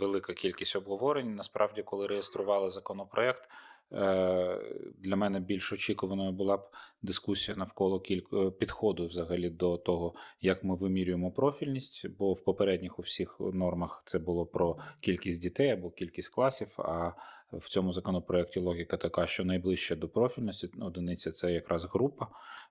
велика кількість обговорень. Насправді, коли реєстрували законопроект, для мене більш очікуваною була б дискусія навколо кілька підходу взагалі до того, як ми вимірюємо профільність. Бо в попередніх у всіх нормах це було про кількість дітей або кількість класів. А в цьому законопроекті логіка така, що найближче до профільності одиниця це якраз група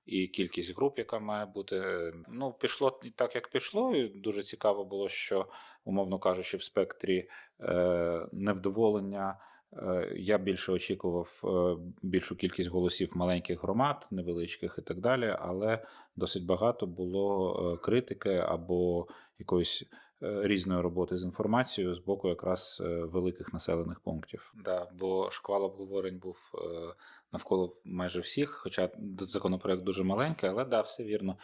і кількість груп, яка має бути. Ну, пішло так, як пішло. І дуже цікаво було, що, умовно кажучи, в спектрі е, невдоволення. Е, Я більше очікував е, більшу кількість голосів маленьких громад, невеличких і так далі, але досить багато було е, критики або якоїсь різної роботи з інформацією з боку якраз великих населених пунктів. Да, бо шквал обговорень був навколо майже всіх, хоча законопроект дуже маленький, але да, все вірно.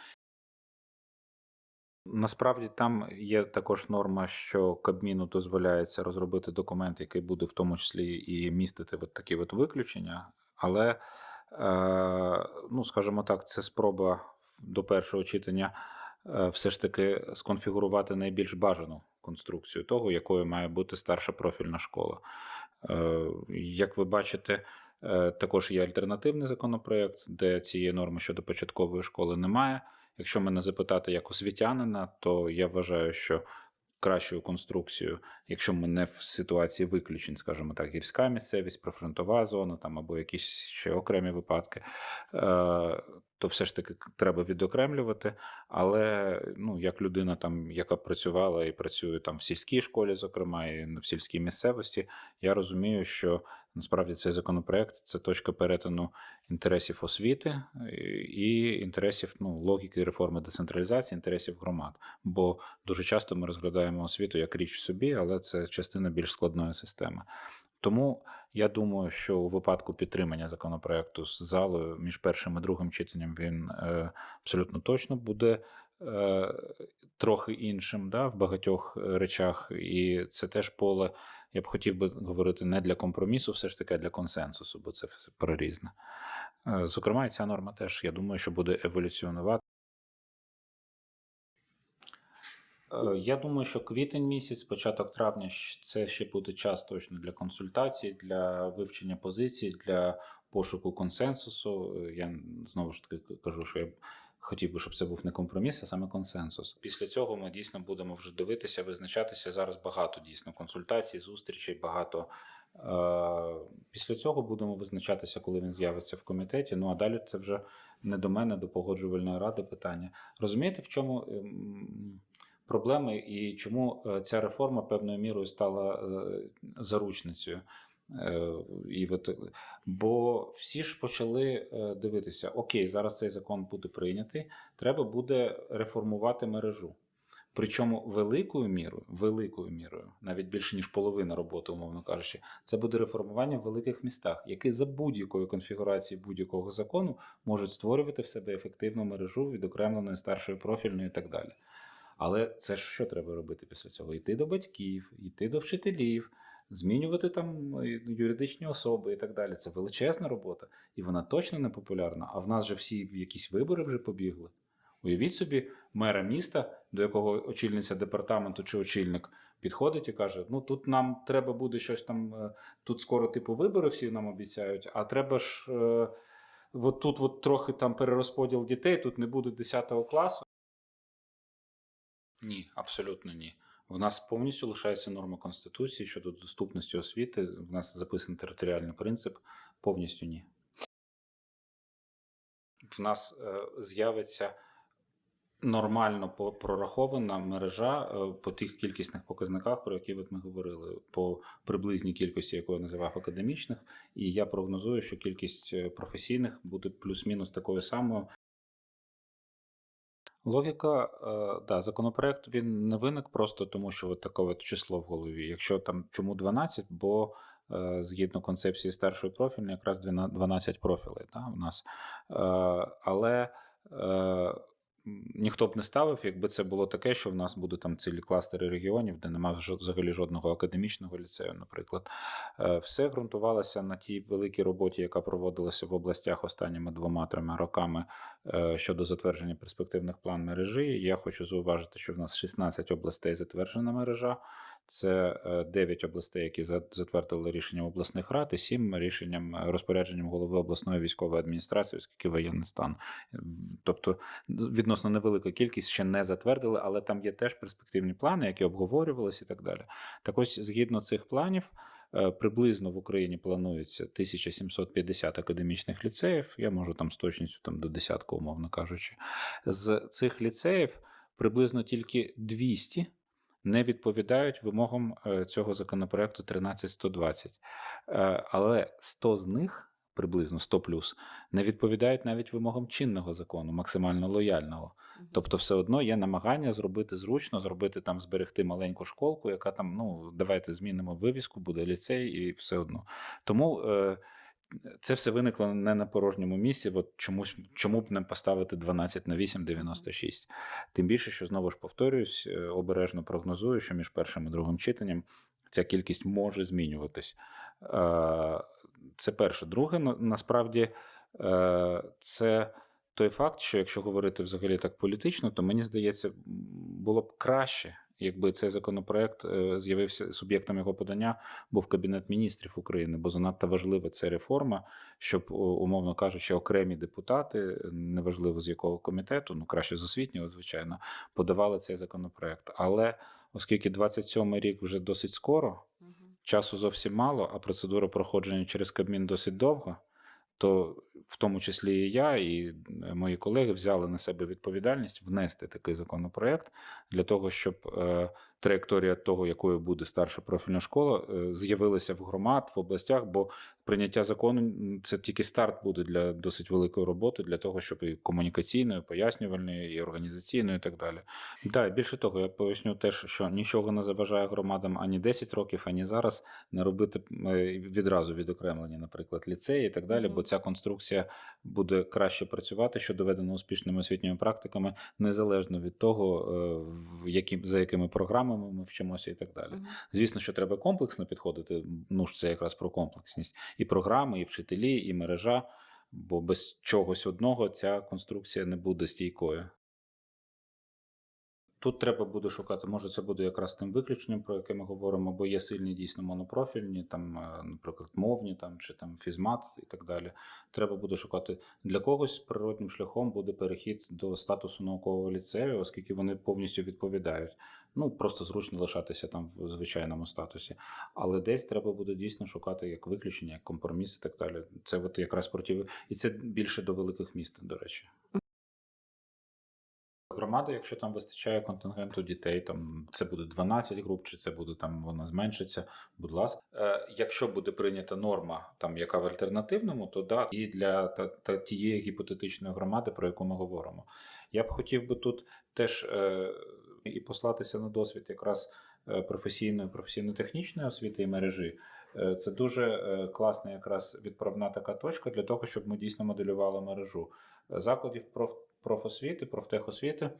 Насправді там є також норма, що Кабміну дозволяється розробити документ, який буде в тому числі і містити от такі от виключення. Але, е, ну, скажімо так, це спроба до першого читання е, все ж таки сконфігурувати найбільш бажану конструкцію того, якою має бути старша профільна школа. Е, Як ви бачите, також є альтернативний законопроект, де цієї норми щодо початкової школи немає. Якщо мене запитати як освітянина, то я вважаю, що кращою конструкцією, якщо ми не в ситуації виключень, скажімо так, гірська місцевість, прифронтова зона там або якісь ще окремі випадки, е, то все ж таки треба відокремлювати. Але ну, як людина, там, яка працювала і працює там в сільській школі, зокрема, і в сільській місцевості, я розумію, що насправді цей законопроект це точка перетину інтересів освіти і інтересів ну, логіки реформи децентралізації, інтересів громад. Бо дуже часто ми розглядаємо освіту як річ в собі, але це частина більш складної системи. Тому я думаю, що у випадку підтримання законопроекту з залою між першим і другим читанням він е, абсолютно точно буде е, трохи іншим да, в багатьох е, речах, і це теж поле. Я б хотів би говорити не для компромісу, все ж таки а для консенсусу, бо це про різне. Е, Зокрема, і ця норма теж, я думаю, що буде еволюціонувати. Е, Я думаю, що квітень місяць, початок травня це ще буде час точно для консультацій, для вивчення позицій, для пошуку консенсусу. Е, Я знову ж таки кажу, що я хотів би, щоб це був не компроміс, а саме консенсус. Після цього ми дійсно будемо вже дивитися, визначатися. Зараз багато дійсно консультацій, зустрічей, багато. Е, Після цього будемо визначатися, коли він з'явиться в комітеті. Ну а далі це вже не до мене, до погоджувальної ради питання. Розумієте, в чому ем, проблеми і чому е, ця реформа певною мірою стала е, заручницею? Е, І от, бо всі ж почали дивитися: окей, зараз цей закон буде прийнятий, треба буде реформувати мережу. Причому великою мірою, великою мірою, навіть більше ніж половина роботи, умовно кажучи, це буде реформування в великих містах, які за будь-якої конфігурації будь-якого закону можуть створювати в себе ефективну мережу відокремленої старшої профільної і так далі. Але це ж що треба робити після цього? Йти до батьків, йти до вчителів, змінювати там е, юридичні особи і так далі. Це величезна робота, і вона точно не популярна. А в нас же всі в якісь вибори вже побігли. Уявіть собі, мера міста, до якого очільниця департаменту чи очільник підходить і каже: Ну тут нам треба буде щось там, е, тут скоро типу вибори всі нам обіцяють, а треба ж е, от тут от трохи там перерозподіл дітей, тут не буде 10 класу. Ні, абсолютно ні. В нас повністю лишається норма Конституції щодо доступності освіти. В нас записаний територіальний принцип. Повністю ні. В нас е, з'явиться нормально прорахована мережа е, по тих кількісних показниках, про які от ми говорили, по приблизній кількості, яку я називав академічних. І я прогнозую, що кількість е, професійних буде плюс-мінус такою самою. Логіка, е, да, законопроект він не виник просто тому, що от таке от число в голові. Якщо там чому 12, бо е, згідно концепції старшої профільної, якраз 12 12 профілей да, у нас. Е, але ніхто б не ставив, якби це було таке, що в нас буде там цілі кластери регіонів, де немає взагалі жодного академічного ліцею, наприклад. Е, Все ґрунтувалося на тій великій роботі, яка проводилася в областях останніми двома-трьома роками е, щодо затвердження перспективних план мережі. Я хочу зауважити, що в нас 16 областей затверджена мережа. Це е, 9 областей, які за- затвердили рішенням обласних рад, і 7 рішенням е, розпорядженням голови обласної військової адміністрації, оскільки воєнний стан. Тобто відносно невелика кількість ще не затвердили, але там є теж перспективні плани, які обговорювалися і так далі. Так ось, згідно цих планів, е, приблизно в Україні планується 1750 академічних ліцеїв. Я можу там з точністю там, до десятка, умовно кажучи. З цих ліцеїв приблизно тільки 200 не відповідають вимогам е, цього законопроекту 13120. Е, Але 100 з них, приблизно 100 плюс, не відповідають навіть вимогам чинного закону, максимально лояльного. Тобто, все одно є намагання зробити зручно, зробити там, зберегти маленьку школку, яка там, ну, давайте змінимо вивіску, буде ліцей, і все одно. Тому е, це все виникло не на порожньому місці. От чомусь, чому б не поставити 12 на 8, 96. Тим більше, що знову ж повторююсь, е, обережно прогнозую, що між першим і другим читанням ця кількість може змінюватись. Е, Це перше. Друге, на- насправді, е, це той факт, що якщо говорити взагалі так політично, то мені здається, було б краще, якби цей законопроект е, з'явився суб'єктом його подання, був Кабінет міністрів України, бо занадто важлива ця реформа, щоб, умовно кажучи, окремі депутати, неважливо з якого комітету, ну краще з освітнього, звичайно, подавали цей законопроект. Але оскільки 27-й рік вже досить скоро, часу зовсім мало, а процедура проходження через Кабмін досить довга, то в тому числі і я, і е, мої колеги взяли на себе відповідальність внести такий законопроект для того, щоб е, траєкторія того, якою буде старша профільна школа, е, з'явилася в громад, в областях, бо прийняття закону це тільки старт буде для досить великої роботи, для того, щоб і комунікаційною, пояснювальною, і організаційною, і так далі. Да, більше того, я поясню теж, що нічого не заважає громадам ані 10 років, ані зараз не робити е, відразу відокремлення, наприклад, ліцеї і так далі, бо ця конструкція буде краще працювати, що доведено успішними освітніми практиками, незалежно від того, е, в які, за якими програмами ми вчимося і так далі. Звісно, що треба комплексно підходити. Ну ж це якраз про комплексність. І програми, і вчителі, і мережа. Бо без чогось одного ця конструкція не буде стійкою. Тут треба буде шукати, може, це буде якраз тим виключенням, про яке ми говоримо, бо є сильні дійсно монопрофільні, там, е, наприклад, мовні там, чи там фізмат і так далі. Треба буде шукати для когось природним шляхом буде перехід до статусу наукового ліцею, оскільки вони повністю відповідають. Ну просто зручно лишатися там в звичайному статусі. Але десь треба буде дійсно шукати як виключення, як компроміс і так далі. Це от якраз проти і це більше до великих міст, до речі. Громада, якщо там вистачає контингенту дітей, там це буде 12 груп, чи це буде там вона зменшиться. Будь ласка, е, якщо буде прийнята норма, там яка в альтернативному, то да, і для та, та тієї гіпотетичної громади, про яку ми говоримо. Я б хотів би тут теж е, і послатися на досвід якраз е, професійної, професійно-технічної освіти і мережі. Е, Це дуже е, класна якраз відправна така точка для того, щоб ми дійсно моделювали мережу закладів проф, профосвіти, профтехосвіти.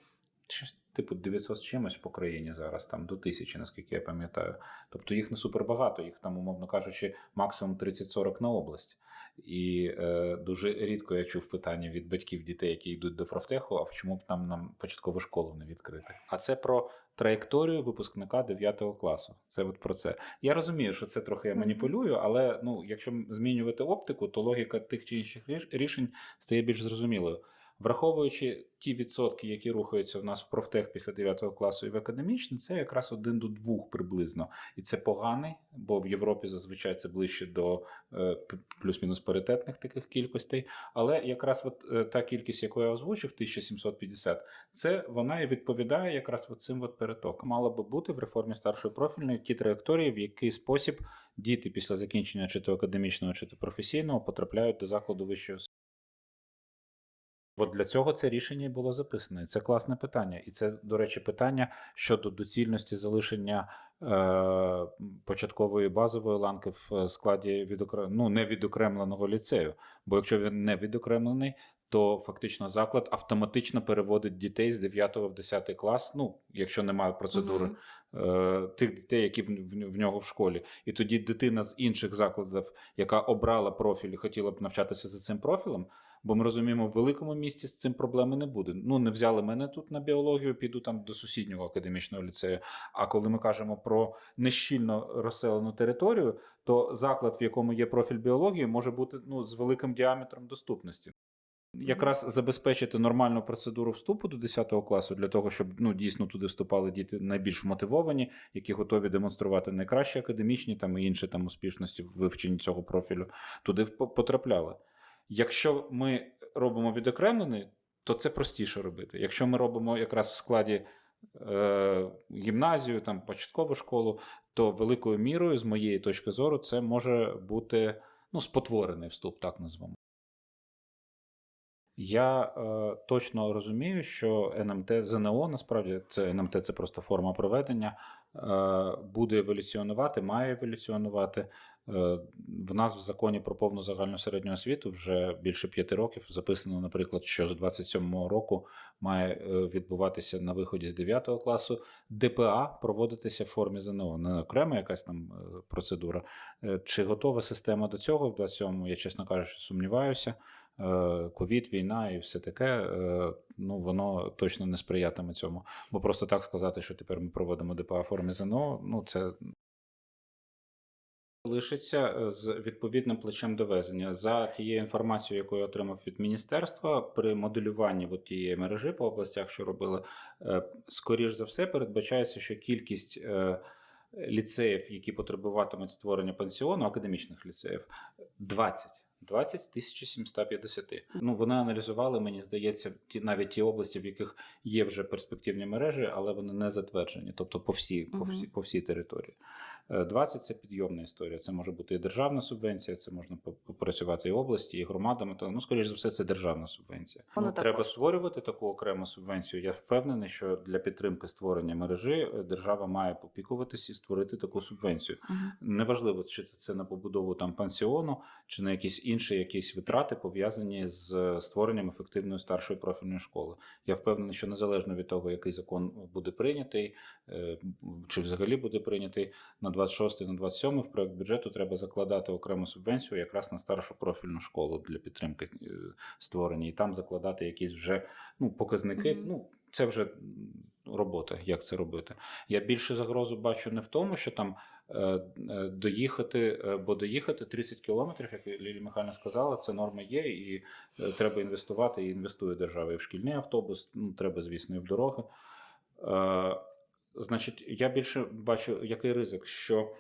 Щось типу 900 з чимось по країні зараз, там до тисячі, наскільки я пам'ятаю. Тобто їх не супер багато, їх там, умовно кажучи, максимум 30-40 на область. І е, дуже рідко я чув питання від батьків дітей, які йдуть до профтеху, а чому б нам нам початкову школу не відкрити? А це про траєкторію випускника 9 класу. Це от про це. Я розумію, що це трохи я маніпулюю, але ну, якщо змінювати оптику, то логіка тих чи інших ріш- рішень стає більш зрозумілою. Враховуючи ті відсотки, які рухаються в нас в профтех після 9 класу і в академічний, це якраз один до двох приблизно. І це поганий, бо в Європі зазвичай це ближче до е, плюс-мінус паритетних таких кількостей. Але якраз от е, та кількість, яку я озвучив, 1750, це вона і відповідає якраз от цим от перетокам. Мало би бути в реформі старшої профільної ті траєкторії, в який спосіб діти після закінчення чи то академічного, чи то професійного потрапляють до закладу вищої освіти. От для цього це рішення і було записано. І це класне питання. І це, до речі, питання щодо доцільності залишення е, початкової базової ланки в складі відокрем... ну, не відокремленого ліцею. Бо якщо він не відокремлений, то фактично заклад автоматично переводить дітей з 9 в 10 клас. Ну, якщо немає процедури е, тих дітей, які в, в, в нього в школі. І тоді дитина з інших закладів, яка обрала профіль і хотіла б навчатися за цим профілем, Бо ми розуміємо, в великому місті з цим проблеми не буде. Ну, не взяли мене тут на біологію, піду там до сусіднього академічного ліцею. А коли ми кажемо про нещільно розселену територію, то заклад, в якому є профіль біології, може бути ну, з великим діаметром доступності. Якраз забезпечити нормальну процедуру вступу до 10 класу для того, щоб ну дійсно туди вступали діти найбільш мотивовані, які готові демонструвати найкращі академічні там і інші там успішності в вивченні цього профілю, туди по- потрапляли. Якщо ми робимо відокремлений, то це простіше робити. Якщо ми робимо якраз в складі е, гімназію, там початкову школу, то великою мірою, з моєї точки зору, це може бути ну, спотворений вступ, так назвемо. Я е, точно розумію, що НМТ ЗНО насправді це НМТ це просто форма проведення, е, буде еволюціонувати, має еволюціонувати. Е, в нас в законі про повну загальну середню освіту вже більше п'яти років записано, наприклад, що з 27-го року має е, відбуватися на виході з 9 класу ДПА проводитися в формі ЗНО, не окрема якась там е, процедура. Чи готова система до цього в 27-му? Я, чесно кажучи, сумніваюся. Ковід, війна і все таке, ну воно точно не сприятиме цьому. Бо просто так сказати, що тепер ми проводимо ДПА в формі ЗНО, ну це лишиться е, з відповідним плечем довезення. За тією інформацією, яку я отримав від міністерства, при моделюванні от тієї мережі по областях, що робили, е, скоріш за все, передбачається, що кількість. е, Ліцеїв, які потребуватимуть створення пансіону, академічних ліцеїв, 20. 20 з 1750. Ну, вони аналізували, мені здається, ті, навіть ті області, в яких є вже перспективні мережі, але вони не затверджені, тобто по всій, по всій, по всій території. Е, 20 – це підйомна історія. Це може бути і державна субвенція, це можна попрацювати і області, і громадами. То ну, скоріш за все, це державна субвенція. Воно ну, треба створювати таку окрему субвенцію. Я впевнений, що для підтримки створення мережі е, держава має попікуватися і створити таку субвенцію. Мгм. Неважливо, чи це на побудову там пансіону, чи на якісь інші якісь витрати пов'язані з е, створенням ефективної старшої профільної школи. Я впевнений, що незалежно від того, який закон буде прийнятий, е, чи взагалі буде прийнятий на 26 на 27 в проект бюджету треба закладати окрему субвенцію якраз на старшу профільну школу для підтримки е, створення, і там закладати якісь вже ну показники. Мгм. Ну це вже робота, як це робити. Я більше загрозу бачу не в тому, що там е, е, доїхати, е, бо доїхати 30 кілометрів, як Лілія Михайлівна сказала, це норма є, і треба інвестувати, і інвестує держава і в шкільний автобус, ну треба, звісно, і в дороги. Е, Значить, я більше бачу, який ризик, що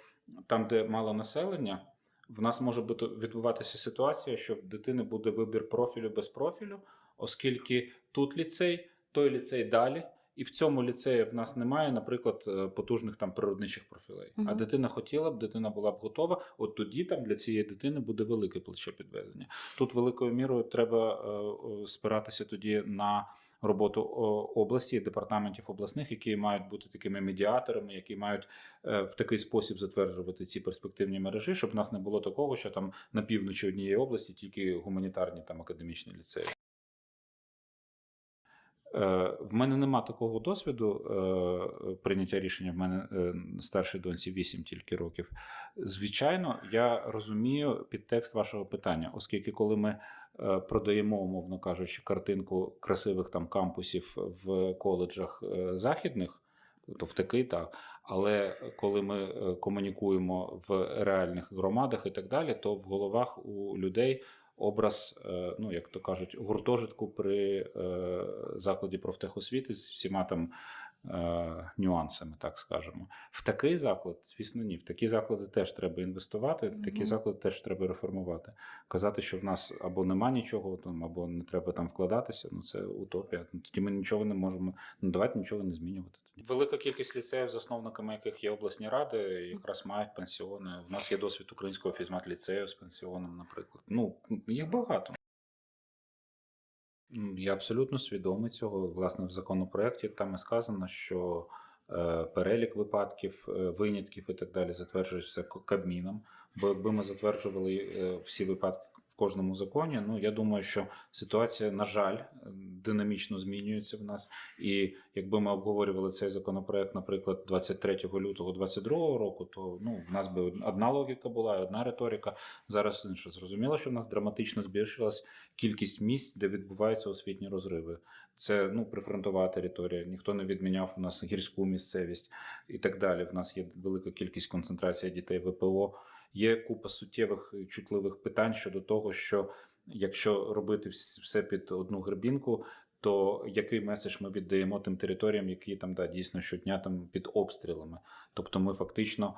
там, де мало населення, в нас може бути відбуватися ситуація, що в дитини буде вибір профілю без профілю, оскільки тут ліцей, той ліцей далі. І в цьому ліцеї в нас немає, наприклад, е, потужних там природничих профілей. А дитина хотіла б, дитина була б готова. От тоді там для цієї дитини буде велике плече підвезення. Тут великою мірою треба е, е, спиратися тоді на роботу області, департаментів обласних, які мають бути такими медіаторами, які мають е, в такий спосіб затверджувати ці перспективні мережі, щоб в нас не було такого, що там на півночі однієї області тільки гуманітарні там академічні ліцеї. Е, В мене нема такого досвіду е, прийняття рішення. В мене старшій доньці 8 тільки років. Звичайно, я розумію підтекст вашого питання, оскільки коли ми продаємо, умовно кажучи, картинку красивих там кампусів в коледжах е, західних, то в такий так. Але коли ми е, комунікуємо в реальних громадах і так далі, то в головах у людей образ, е, ну як то кажуть, гуртожитку при е, закладі профтехосвіти з всіма там е, нюансами, так скажемо. В такий заклад, звісно, ні. В такі заклади теж треба інвестувати, в такі заклади теж треба реформувати. Казати, що в нас або нема нічого там, або не треба там вкладатися, ну це утопія. Ну, Тоді ми нічого не можемо. Ну давайте нічого не змінювати. Тоді. Велика кількість ліцеїв, засновниками яких є обласні ради, якраз мають пансіони. У нас є досвід українського фізмат-ліцею з пансіоном, наприклад. Ну їх багато. Я абсолютно свідомий цього. Власне, в законопроекті там і сказано, що е, перелік випадків, е, винятків і так далі затверджується Кабміном. Бо якби ми затверджували е, всі випадки кожному законі. Ну я думаю, що ситуація, на жаль, динамічно змінюється в нас. І якби ми обговорювали цей законопроект, наприклад, 23 лютого 2022 року, то ну в нас би одна логіка була, і одна риторика. Зараз інше зрозуміло, що в нас драматично збільшилась кількість місць, де відбуваються освітні розриви. Це ну прифронтова територія. Ніхто не відміняв у нас гірську місцевість і так далі. В нас є велика кількість концентрації дітей ВПО. Є купа суттєвих чутливих питань щодо того, що якщо робити все під одну гребінку, то який меседж ми віддаємо тим територіям, які там да, дійсно щодня там під обстрілами? Тобто, ми фактично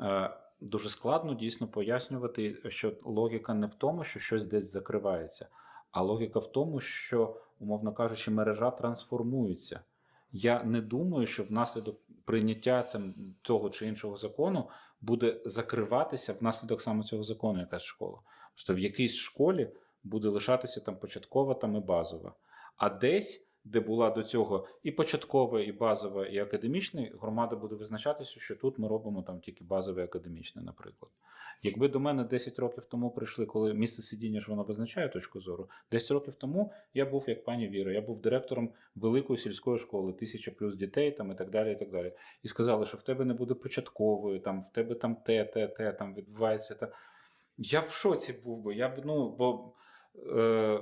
е, дуже складно дійсно пояснювати, що логіка не в тому, що щось десь закривається, а логіка в тому, що, умовно кажучи, мережа трансформується. Я не думаю, що внаслідок прийняття там того чи іншого закону буде закриватися внаслідок саме цього закону якась школа. Просто в якійсь школі буде лишатися там початкова там і базова. А десь, де була до цього і початкова, і базова, і академічний, громада буде визначатися, що тут ми робимо там тільки базове академічне, наприклад. Якби до мене 10 років тому прийшли, коли місце сидіння ж воно визначає точку зору. 10 років тому я був як пані Віра, я був директором великої сільської школи, тисяча плюс дітей там і так далі. І так далі. І сказали, що в тебе не буде початкової, там в тебе там те, те, те, там відбувається. Та... Я в шоці був би. Я б, ну, бо е,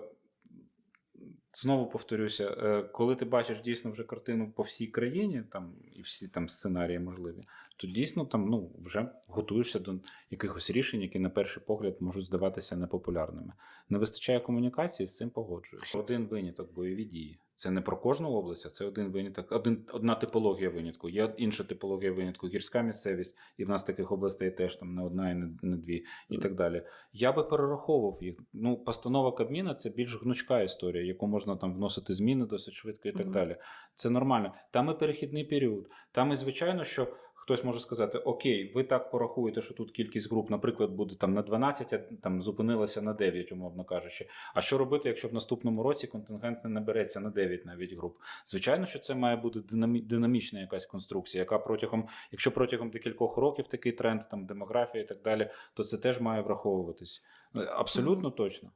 знову повторюся, е, коли ти бачиш дійсно вже картину по всій країні, там і всі там сценарії можливі, то дійсно там ну, вже готуєшся до якихось рішень, які на перший погляд можуть здаватися непопулярними. Не вистачає комунікації, з цим погоджуюсь. Один виняток бойові дії. Це не про кожну область, а це один виняток, один, одна типологія винятку. Є інша типологія винятку, гірська місцевість, і в нас таких областей теж там не одна і не, не дві, і так далі. Я би перераховував їх. Ну, постанова Кабміна це більш гнучка історія, яку можна там вносити зміни досить швидко і так Мгм. далі. Це нормально. Там і перехідний період. Там і звичайно, що. Хтось може сказати: Окей, ви так порахуєте, що тут кількість груп, наприклад, буде там на 12, а там зупинилася на 9, умовно кажучи. А що робити, якщо в наступному році контингент не набереться на 9 навіть груп? Звичайно, що це має бути динамічна якась конструкція, яка протягом, якщо протягом декількох років такий тренд, там демографія і так далі, то це теж має враховуватись. Абсолютно точно.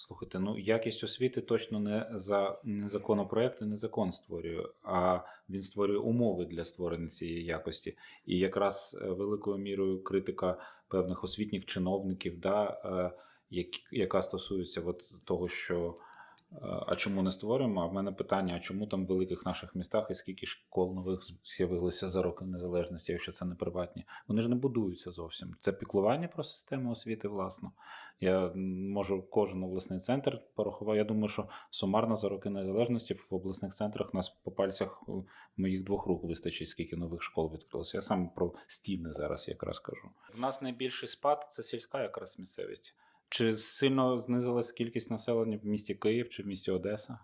Слухайте, ну якість освіти точно не за не законопроект і не закон створює, а він створює умови для створення цієї якості. І якраз е, великою мірою критика певних освітніх чиновників, да, е, яка стосується от того, що а чому не створюємо? А в мене питання: а чому там в великих наших містах і скільки школ нових з'явилося за роки незалежності, якщо це не приватні? Вони ж не будуються зовсім. Це піклування про систему освіти, власно. Я можу кожен обласний центр порахувати. Я думаю, що сумарно за роки незалежності в обласних центрах нас по пальцях е, моїх двох рук вистачить, скільки нових школ відкрилося. Я сам про стіни зараз якраз кажу. В нас найбільший спад це сільська якраз місцевість. Чи сильно знизилась кількість населення в місті Київ, чи в місті Одеса,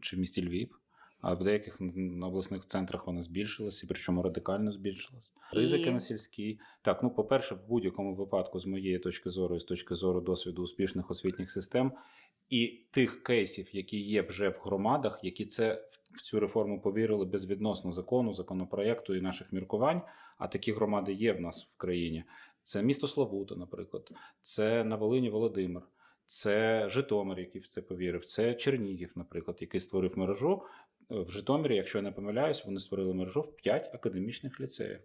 чи в місті Львів? А в деяких обласних центрах вона збільшилась, і причому радикально збільшилась. Ризики І- на сільській. Так, ну по-перше, в будь-якому випадку, з моєї точки зору, і з точки зору досвіду успішних освітніх систем і тих кейсів, які є вже в громадах, які це в цю реформу повірили безвідносно закону, законопроекту і наших міркувань. А такі громади є в нас в країні. Це місто Славута, наприклад, це на Волині Володимир, це Житомир, який в це повірив, це Чернігів, наприклад, який створив мережу. Е, В Житомирі, якщо я не помиляюсь, вони створили мережу в 5 академічних ліцеїв.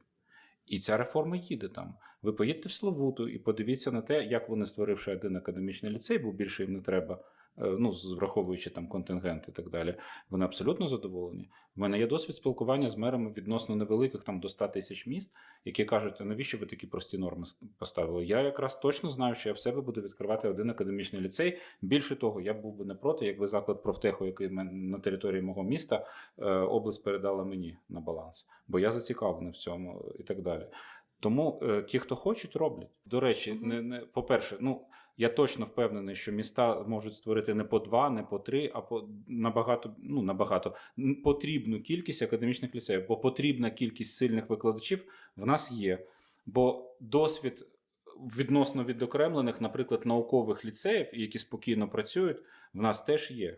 І ця реформа їде там. Ви поїдьте в Славуту і подивіться на те, як вони, створивши один академічний ліцей, бо більше їм не треба, ну, враховуючи там контингент і так далі. Вони абсолютно задоволені. В мене є досвід спілкування з мерами відносно невеликих, там до 100 тисяч міст, які кажуть, навіщо ви такі прості норми поставили? Я якраз точно знаю, що я в себе буду відкривати один академічний ліцей. Більше того, я був би не проти, якби заклад профтеху, який на території мого міста, е, область передала мені на баланс, бо я зацікавлений в цьому е, і так далі. Тому е, ті, хто хочуть, роблять. До речі, не, не по-перше, ну я точно впевнений, що міста можуть створити не по два, не по три, а по набагато, ну набагато потрібну кількість академічних ліцеїв, бо потрібна кількість сильних викладачів в нас є. Бо досвід відносно відокремлених, наприклад, наукових ліцеїв, які спокійно працюють, в нас теж є.